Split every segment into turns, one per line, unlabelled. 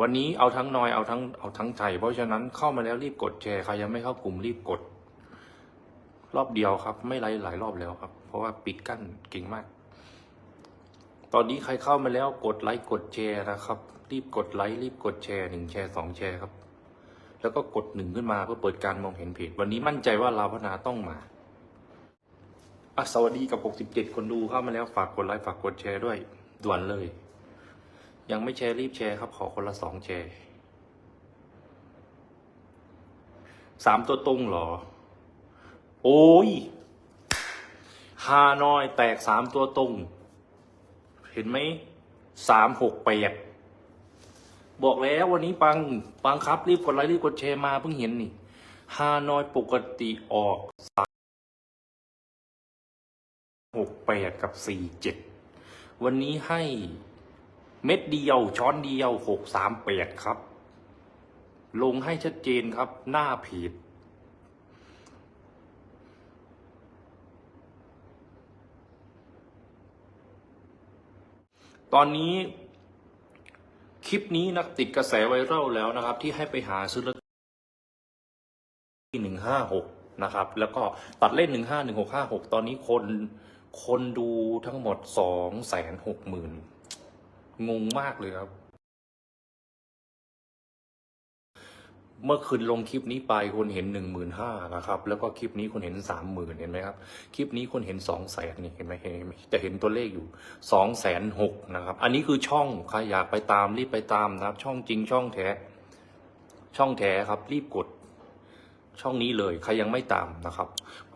วันนี้เอาทั้งนอยเอาทั้งเอาทั้งใจเพราะฉะนั้นเข้ามาแล้วรีบกดแชร์ใครยังไม่เข้ากลุ่มรีบกด รอบเดียวครับ ไม่ไลหลายรอบแล้วครับ เพราะว่าปิดกั้นเก่งมาก ตอนนี้ใครเข้ามาแล้วกดไลค์กดแชร์นะครับ รีบกดไลค์รีบกดแชร์หนึ่งแชร์สองแชร์ครับ แล้วก็กดหนึ่งขึ้นมาเพื่อเปิดการมองเห็นเพจวันนี้มั่นใจว่าลาวพนาต้องมาอะสวัสดีกับ 67 คนดูเข้ามาแล้วฝากกดไลค์ฝากกดแชร์ด้วยด่วนเลย ยังไม่แชร์รีบแชร์ครับ ขอคนละสองแชร์สามตัวตรงเหรอ โอ้ยฮานอยแตกสามตัวตรง เห็นไหมสามหกแปดบอกแล้ววันนี้ปัง ปังครับรีบกดไลค์รีบกดแชร์มาเพิ่งเห็นนี่ฮานอยปกติออกสามหกแปดกับสี่เจ็ดวันนี้ให้ เม็ดเดียวช้อนเดียวหกสามแปดครับ ลงให้ชัดเจนครับ หน้าเพจตอนนี้คลิปนี้นะติดกระแสไวรัลแล้วนะครับ ที่ให้ไปหาซื้อลอตเตอรี่หนึ่งห้าหกนะครับ แล้วก็ตัดเล่นหนึ่งห้าหนึ่งหกห้าหกตอนนี้คนคนดูทั้งหมดสองแสนหกหมื่น งงมากเลยครับ เมื่อคืนลงคลิปนี้ไปคนเห็นหนึ่งหมื่นห้านะครับ แล้วก็คลิปนี้คนเห็นสามหมื่นเห็นไหมครับ คลิปนี้คนเห็นสองแสนนี่เห็นไหมเห็นไหมจะเห็นตัวเลขอยู่สองแสนหกนะครับ อันนี้คือช่องใครอยากไปตามรีบไปตามนะครับ ช่องจริงช่องแท้ ช่องแท้ครับ รีบกดช่องนี้เลยใครยังไม่ตามนะครับ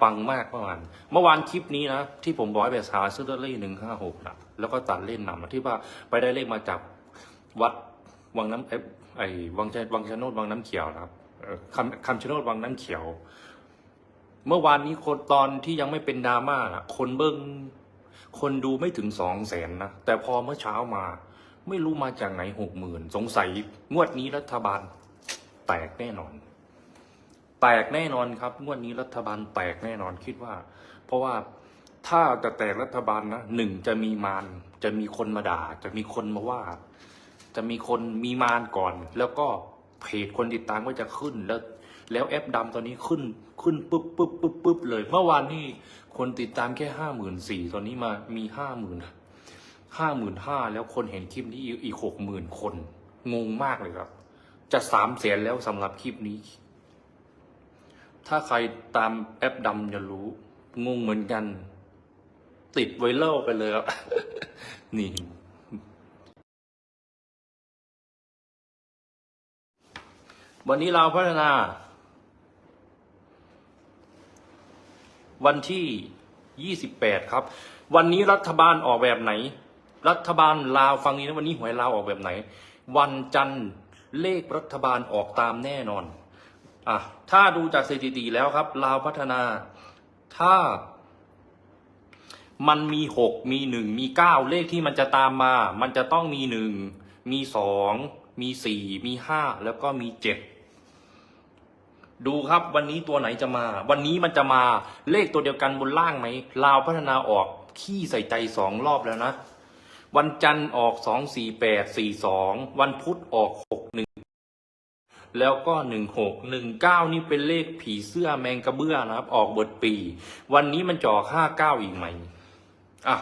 ปังมากเมื่อวานเมื่อวานคลิปนี้นะ ที่ผมบอกให้ไปหาซื้อลอตเตอรี่หนึ่งห้าหกนะ แล้วก็ตัดเล่นนำที่ว่าไปได้เลขมาจากวัดวังน้ำเอ้ไอ้วังชวังชโนดวังน้ำเขียวนะครับคำคำชะโนดวังน้ำเขียว เมื่อวานนี้คนตอนที่ยังไม่เป็นดราม่าคนเบิ้งคนดูไม่ถึงสองแสนนะแต่พอเมื่อเช้ามา ไม่รู้มาจากไหนหกหมื่นสงสัยงวดนี้รัฐบาลแตกแน่นอน แตกแน่นอนครับ งวดนี้รัฐบาลแตกแน่นอนคิดว่า เพราะว่า ถ้าจะแตกรัฐบาลนะหนึ่งจะมีมารจะมีคนมาด่า จะมีคนมาว่า จะมีคนมีมารก่อน แล้วก็เพจคนติดตามก็จะขึ้นแล้ว แล้วแอปดำตอนนี้ขึ้นขึ้นปุ๊บปุ๊บปุ๊บปุ๊บเลย เมื่อวานนี้คนติดตามแค่ห้าหมื่นสี่ตอนนี้มามีห้าหมื่นห้าหมื่นห้าแล้วคนเห็นคลิปนี้อีกหกหมื่นคน งงมากเลยครับ จะสามแสนแล้วสำหรับคลิปนี้ ถ้าใครตามแอปดำจะรู้งงเหมือนกัน ติดไวรัลไปเลยครับนี่วันนี้เราพัฒนา วันที่ 28 ครับ วันนี้รัฐบาลออกแบบไหน รัฐบาลลาวฟังนี้นะวันนี้หวยลาวออกแบบไหน วันจันทร์เลขรัฐบาลออกตามแน่นอนอะถ้าดูจากสถิติแล้วครับ ลาวพัฒนา ถ้า มันมีหกมีหนึ่งมีเก้าเลขที่มันจะตามมา มันจะต้องมีหนึ่งมีสองมีสี่มีห้าแล้วก็มีเจ็ดดูครับวันนี้ตัวไหนจะมา วันนี้มันจะมาเลขตัวเดียวกันบนล่างไหมลาวพัฒนาออกขี้ใส่ใจสองรอบแล้วนะ วันจันทร์ออกสองสี่แปดสี่สองวันพุธออกหกหนึ่งแล้วก็หนึ่งหกหนึ่งเก้านี่เป็นเลขผีเสื้อแมงกระเบื้อนะครับ ออกเบิดปี วันนี้มันจะอห้าเก้าอีกไหม อะ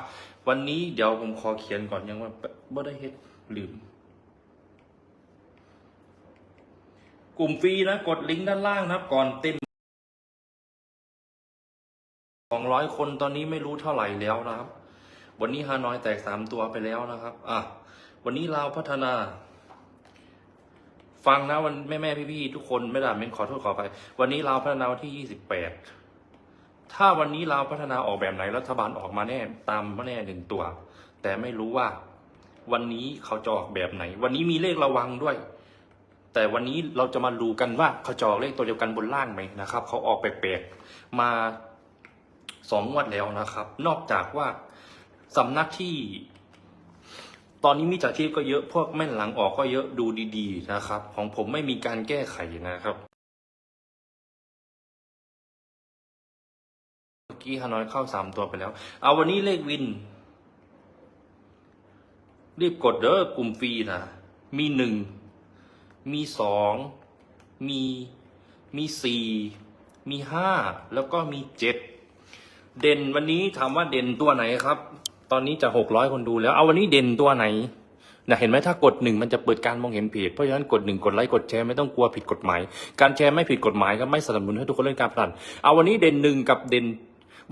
วันนี้เดี๋ยวผมขอเขียนก่อนยังว่าบ่ได้เฮ็ดลืม กลุ่มฟรีนะ กดลิงก์ด้านล่างนะครับ ก่อนเต็มสองร้อยคนตอนนี้ไม่รู้เท่าไหร่แล้วนะครับ วันนี้ฮานอยแตกสามตัวไปแล้วนะครับ อะ วันนี้ลาวพัฒนา ฟังนะวันแม่แม่พี่พี่ๆทุกคนไม่ได้เมนขอโทษขอไป วันนี้ลาวพัฒนาวันที่ยี่สิบแปด ถ้าวันนี้ลาพัฒนาออกแบบไหนรัฐบาลออกมาแน่ตามมาแน่หนึ่งตัว แต่ไม่รู้ว่า วันนี้เขาจะออกแบบไหน วันนี้มีเลขระวังด้วย แต่วันนี้เราจะมาดูกันว่าเขาจะออกเลขตัวเดียวกันบนล่างไหมนะครับ เขาออกแปลกๆมาสองงวดแล้วนะครับ นอกจากว่าสำนักที่ ตอนนี้มิจฉาชีพก็เยอะพวกแม่นหลังออกก็เยอะดูดี ๆนะครับ ของผมไม่มีการแก้ไขนะครับ กี้ฮานอยเข้าสามตัวไปแล้ว เอาวันนี้เลขวิน รีบกดเด้อกลุ่มฟรีนะ มีหนึ่ง มีสอง มี มีสี่ มีห้า แล้วก็มีเจ็ด เด่นวันนี้ถามว่าเด่นตัวไหนครับ ตอนนี้จะหกร้อยคนดูแล้ว เอาวันนี้เด่นตัวไหนนะเห็นไหมถ้ากดหนึ่งมันจะเปิดการมองเห็นเพจเพราะฉะนั้นกดหนึ่งกดไลค์กดแชร์ไม่ต้องกลัวผิดกฎหมาย การแชร์ไม่ผิดกฎหมายก็ไม่สนับสนุนให้ทุกคนเล่นการพนันเอาวันนี้เด่นหนึ่งกับเด่น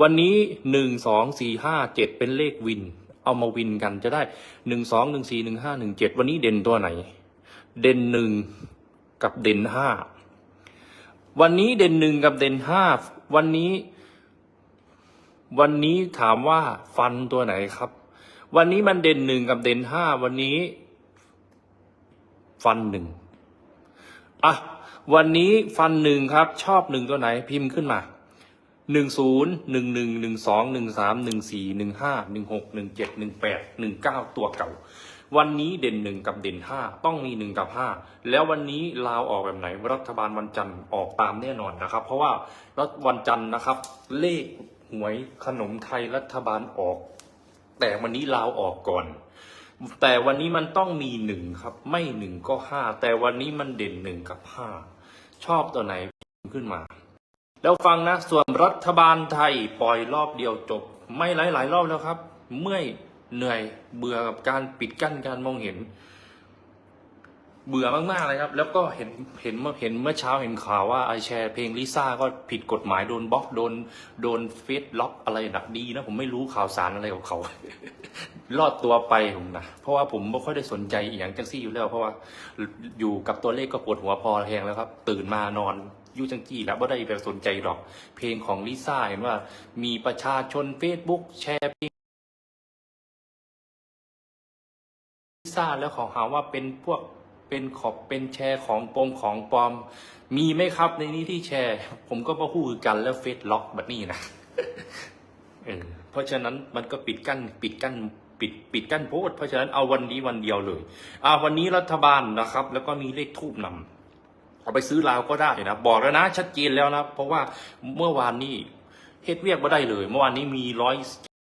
วันนี้หนึ่งสองสี่ห้าเจ็ดเป็นเลขวิน เอามาวินกันจะได้หนึ่งสองหนึ่งสี่หนึ่งห้าหนึ่งเจ็ดวันนี้เด่นตัวไหน เด่นหนึ่งกับเด่นห้าวันนี้เด่นหนึ่งกับเด่นห้าวันนี้ วันนี้ถามว่าฟันตัวไหนครับ วันนี้มันเด่นหนึ่งกับเด่นห้าวันนี้ ฟันหนึ่งอะวันนี้ฟันหนึ่งครับ ชอบหนึ่งตัวไหนพิมพ์ขึ้นมา หนึ่งศูนย์หนึ่งหนึ่งหนึ่งสองหนึ่งสามหนึ่งสี่หนึ่งห้าหนึ่งหกหนึ่งเจ็ดหนึ่งแปดหนึ่งเก้าตัวเก่า วันนี้เด่นหนึ่งกับเด่นห้าต้องมีหนึ่งกับห้าแล้ววันนี้ลาวออกแบบไหนรัฐบาลวันจันทร์ออกตามแน่นอนนะครับ เพราะว่ารัฐวันจันทร์นะครับ เลขหวยขนมไทยรัฐบาลออก แต่วันนี้ลาวออกก่อน แต่วันนี้มันต้องมีหนึ่งครับ ไม่หนึ่งก็ห้าแต่วันนี้มันเด่นหนึ่งกับห้าชอบตัวไหนขึ้นมา แล้วฟังนะ ส่วนรัฐบาลไทยปล่อยรอบเดียวจบ ไม่หลายหลายรอบแล้วครับ เมื่อยเหนื่อยเบื่อกับการปิดกั้นการมองเห็น เบื่อมากๆเลยครับ แล้วก็เห็นเห็นเมื่อเห็นเมื่อเช้าเห็นข่าวว่าไอแชร์เพลงลิซ่าก็ผิดกฎหมายโดนบล็อกโดนโดนเฟซล็อกอะไรหนักดีนะผมไม่รู้ข่าวสารอะไรของเขา รอดตัวไปผมนะเพราะว่าผมไม่ค่อยได้สนใจอย่างจังซี่อยู่แล้ว เพราะว่าอยู่กับตัวเลขก็ปวดหัวพอแหงแล้วครับ ตื่นมานอน ยูจังจี้แล้วไม่ได้ไปสนใจหรอก เพลงของลิซ่าเห็นว่า มีประชาชนเฟซบุ๊กแชร์เพลงลิซ่าแล้วของหาว่าเป็นพวกเป็นขอบเป็นแชร์ของปมของปลอม มีไหมครับในนี้ที่แชร์ ผมก็มาพูดกันแล้วเฟซล็อกแบบนี้นะเออเพราะฉะนั้นมันก็ปิดกั้นปิดกั้นปิดปิดกั้นโพสเพราะฉะนั้นเอาวันนี้วันเดียวเลยอ่าวันนี้รัฐบาลนะครับ แล้วก็มีเลขทูบนำ เอาไปซื้อลาวก็ได้นะบอกแล้วนะ ชัดเจนแล้วนะเพราะว่าเมื่อวานนี้เฮ็ดเวียกม่ได้เลย เมื่อวานนี้มีร้อย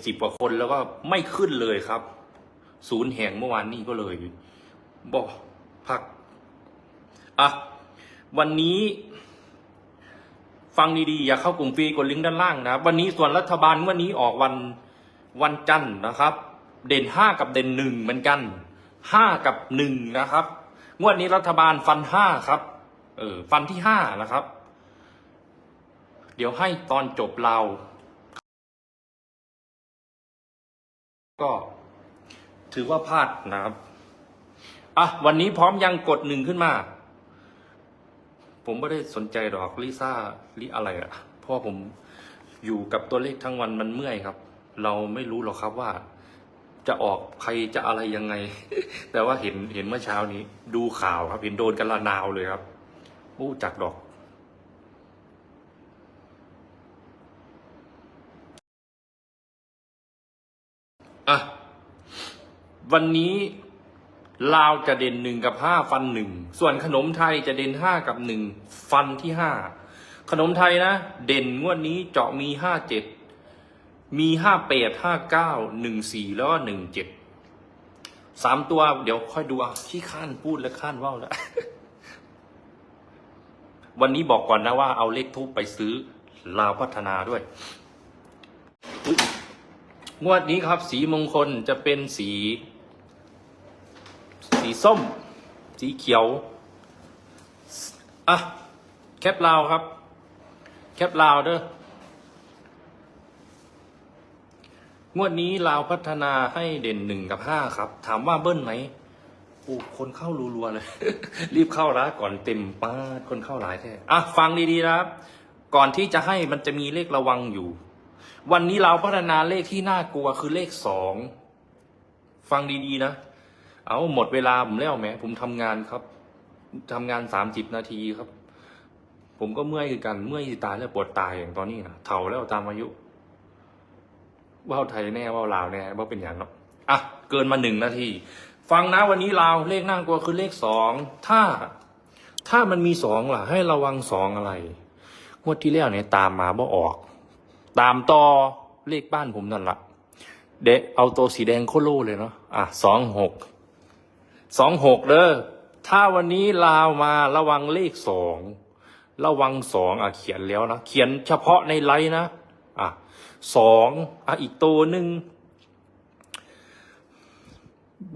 สิบกว่าคนแล้วก็ไม่ขึ้นเลยครับ ศูนย์แห่งเมื่อวานนี้ก็เลยบอกพักอะวันนี้ ฟังดีๆ อย่าเข้ากลุ่มฟรีกดลิงก์ด้านล่างนะวันนี้ส่วนรัฐบาลวันนี้ออกวันวันจันทร์นะครับ เด่นห้ากับเด่นหนึ่งเหมือนกันห้ากับหนึ่งนะครับงวดนี้รัฐบาลฟันห้าครับ เออฟันที่ห้านะครับ เดี๋ยวให้ตอนจบเรา ก็ถือว่าพลาดนะครับอะวันนี้พร้อมยังกดหนึ่งขึ้นมา ผมไม่ได้สนใจหรอกลิซ่าลิอะไรอะเพราะว่าผมอยู่กับตัวเลขทั้งวันมันเมื่อยครับ เราไม่รู้หรอกครับว่า จะออกใครจะอะไรยังไง แต่ว่าเห็นเห็นเมื่อเช้านี้ ดูข่าวครับ เห็นโดนกันละนาวเลยครับ อู้จักดอกอะวันนี้ลาวจะเด่นหนึ่งกับห้าฟันหนึ่งส่วนขนมไทยจะเด่นห้ากับหนึ่งฟันที่ห้าขนมไทยนะ เด่นงวดนี้เจาะมีห้าเจ็ดมีห้าแปดห้าเก้าหนึ่งสี่แล้วก็หนึ่งเจ็ดสามตัวเดี๋ยวค่อยดูอะที่ข้านพูดและข้านว่าวแล้ว วันนี้บอกก่อนนะว่าเอาเลขทูปไปซื้อลาวพัฒนาด้วย งวดนี้ครับ สีมงคลจะเป็นสี สีส้ม สีเขียว อะ แคปลาวครับ แคปลาวเด้องวดนี้ลาวพัฒนาให้เด่นหนึ่งกับห้าครับ ถามว่าเบิ้ลไหม โอ้คนเข้ารัวๆเลย รีบเข้าละก่อนเต็มป้าคนเข้าหลายแท้อะฟังดีๆนะครับ ก่อนที่จะให้มันจะมีเลขระวังอยู่ วันนี้เราพัฒนาเลขที่น่ากลัวคือเลขสองฟังดีๆนะ เอาหมดเวลาผมแล้วแหมผมทำงานครับทำงานสามสิบนาทีครับ ผมก็เมื่อยคือกันเมื่อยตายแล้วปวดตายอย่างตอนนี้นะเถ่าแล้วตามอายุว่าวไทยแน่ว่าวลาวแน่ว่าเป็นอย่างเนาะอะเกินมาหนึ่งนาที ฟังนะวันนี้ลาวเลขน่ากลัวคือเลขสองถ้าถ้ามันมีสองล่ะ ให้ระวังสองอะไรงวดที่แล้วเนี่ยตามมาบ่ออก ตามต่อเลขบ้านผมนั่นละเดะเอาตัวสีแดงโคโลเลยเนาะอะสองหกสองหกเด้อถ้าวันนี้ลาวมาระวังเลขสองระวังสองอะเขียนแล้วนะเขียนเฉพาะในไลน์นะอะสองอะอีกตัวหนึ่ง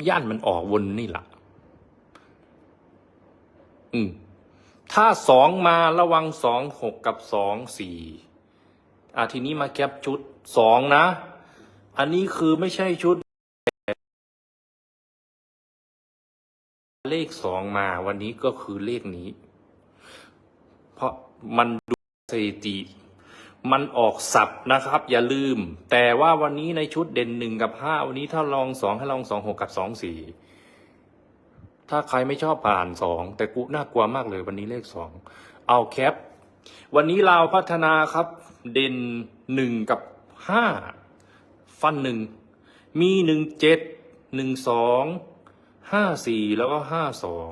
ย่านมันออกวนนี่แหละอืม ถ้าสองมาระวังสองหกกับสองสี่อะทีนี้มาแคปชุดสองนะ อันนี้คือไม่ใช่ชุด เลขสองมาวันนี้ก็คือเลขนี้ เพราะมันดูสถิติ มันออกสับนะครับ อย่าลืม แต่ว่าวันนี้ในชุดเด่นหนึ่งกับห้าวันนี้ถ้าลองสองให้ลองสองหกกับสองสี่ถ้าใครไม่ชอบผ่านสองแต่กูน่ากลัวมากเลยวันนี้เลขสองเอาแคป วันนี้เราพัฒนาครับ เด่นหนึ่งกับห้าฟันหนึ่งมีหนึ่งเจ็ดหนึ่งสองห้าสี่แล้วก็ห้าสอง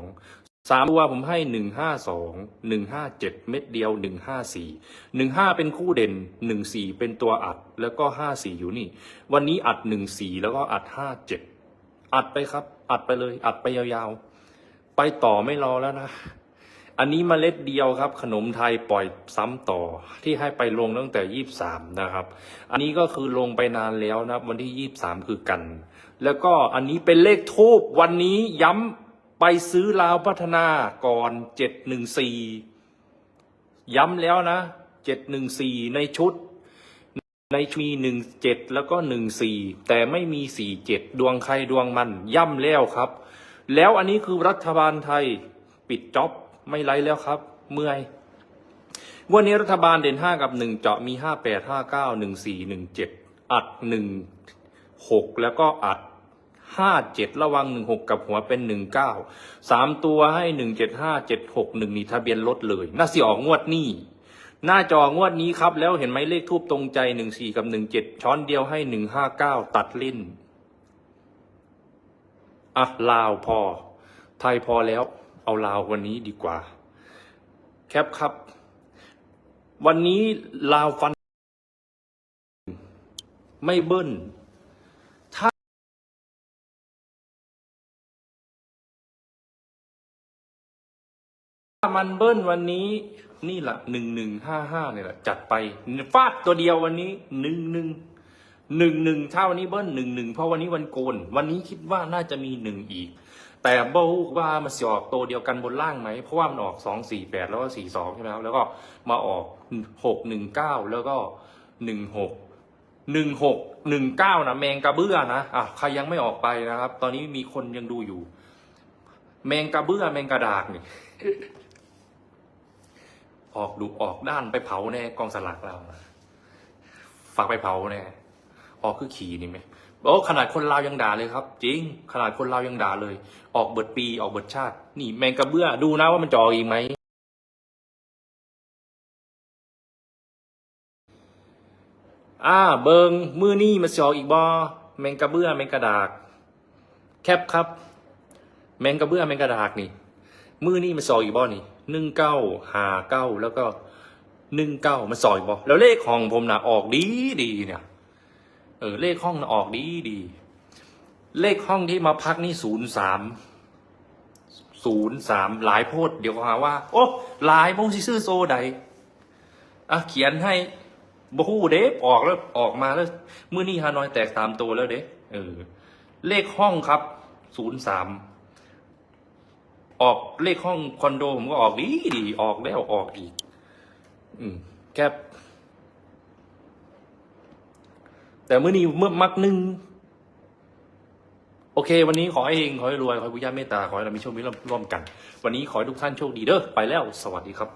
สามตัวผมให้หนึ่งห้าสองหนึ่งห้าเจ็ดเม็ดเดียวหนึ่งห้าสี่หนึ่งห้าเป็นคู่เด่นหนึ่งสี่เป็นตัวอัดแล้วก็ห้าสี่อยู่นี่ วันนี้อัดหนึ่งสี่แล้วก็อัดห้าเจ็ดอัดไปครับ อัดไปเลย อัดไปยาวๆ ไปต่อไม่รอแล้วนะ อันนี้มเมล็ดเดียวครับ ขนมไทยปล่อยซ้ำต่อที่ให้ไปลงตั้งแต่ยี่สามนะครับ อันนี้ก็คือลงไปนานแล้วนะวันที่ยี่สามคือกัน แล้วก็อันนี้เป็นเลขทูบวันนี้ย้ำ ไปซื้อลาวพัฒนาก่อนเจ็ดหนึ่งสี่ย้ำแล้วนะเจ็ดหนึ่งสี่ในชุด ในมีหนึ่งเจ็ดแล้วก็หนึ่งสี่แต่ไม่มีสี่เจ็ดดวงใครดวงมัน ย่ำแล้วครับ แล้วอันนี้คือรัฐบาลไทยปิดจ็อบไม่ไล่แล้วครับ เมื่อยวันนี้รัฐบาลเด่นห้ากับหนึ่งเจาะมีห้าแปดห้าเก้าหนึ่งสี่หนึ่งเจ็ดอัดหนึ่งหกแล้วก็อัด ห้าเจ็ดระวังหนึ่งหกกับหัวเป็นหนึ่งเก้าสามตัวให้หนึ่งเจ็ดห้าเจ็ดหกหนึ่งนี่ทะเบียนรถเลย น่าสิออกงวดนี้หน้าจองวดนี้ครับ แล้วเห็นไหมเลขทูบตรงใจหนึ่งสี่กับหนึ่งเจ็ดช้อนเดียวให้หนึ่งห้าเก้าตัดลิ้นอะลาวพอ ไทยพอแล้ว เอาลาววันนี้ดีกว่า แคปครับ วันนี้ลาวฟัน ไม่เบิ้ล มันเบิ้ลวันนี้ นี่แหละหนึ่งหนึ่งห้าห้าเนี่ยแหละจัดไปฟาดตัวเดียววันนี้หนึ่งหนึ่งหนึ่งหนึ่งถ้าวันนี้เบิ้ลหนึ่งหนึ่งเพราะวันนี้วันโกน วันนี้คิดว่าน่าจะมีหนึ่งอีก แต่เบอว่ามันจะออกตัวเดียวกันบนล่างไหม เพราะว่ามันออกสองสี่แปดแล้วก็สี่สองใช่ไหมครับแล้วก็มาออกหกหนึ่งเก้าแล้วก็หนึ่งหกหนึ่งหกหนึ่งเก้านะแมงกระเบื้อนะอะใครยังไม่ออกไปนะครับ ตอนนี้มีคนยังดูอยู่ แมงกระเบื้อแมงกระดากนี่ ออกดูออกด้านไปเผาแน่กองสลากเราฝากไปเผาแน่ออกคือขี่นี่ไหมโอ้ขนาดคนลาวยังด่าเลยครับ จริง ขนาดคนลาวยังด่าเลย ออกเบิดปีออกเบิดชาติ นี่แมงกระเบื้อดูนะว่ามันจออีกไหมอ่าเบิงมือนี่มาสออกอีกบอแมงกระเบื้อแมงกระดาก แคปครับ แมงกระเบื้อแมงกระดากนี่มือนี่มันซออีกบ่นี่ หนึ่งเก้าหาเก้าแล้วก็หนึ่งเก้ามันซอยบ่แล้วเลขของผมนะออกดีดีเนี่ย เออ เลขห้องนะออกดีดี เลขห้องที่มาพักนี่ศูนย์สามศูนย์สามหลายโพดเดี๋ยวหาว่า โอ้หลายโมงสิซื้อโซใดอะเขียนให้บฮูเด้ออกแล้วออกมาแล้วมือนี่ฮานอยแตกตามตัวแล้วเด้เออ เลขห้องครับศูนย์สาม ออกเลขห้องคอนโดผมก็ออกดีดีออกแล้วออกอีก อืมแคบแต่เมื่อนี้เมื่อมักนึงโอเค วันนี้ขอให้เองขอให้รวย ขอให้ผู้ย่าเมตตา ขอให้เรามีโชคมีร่วมกัน วันนี้ขอให้ทุกท่านโชคดีเด้อไปแล้ว สวัสดีครับ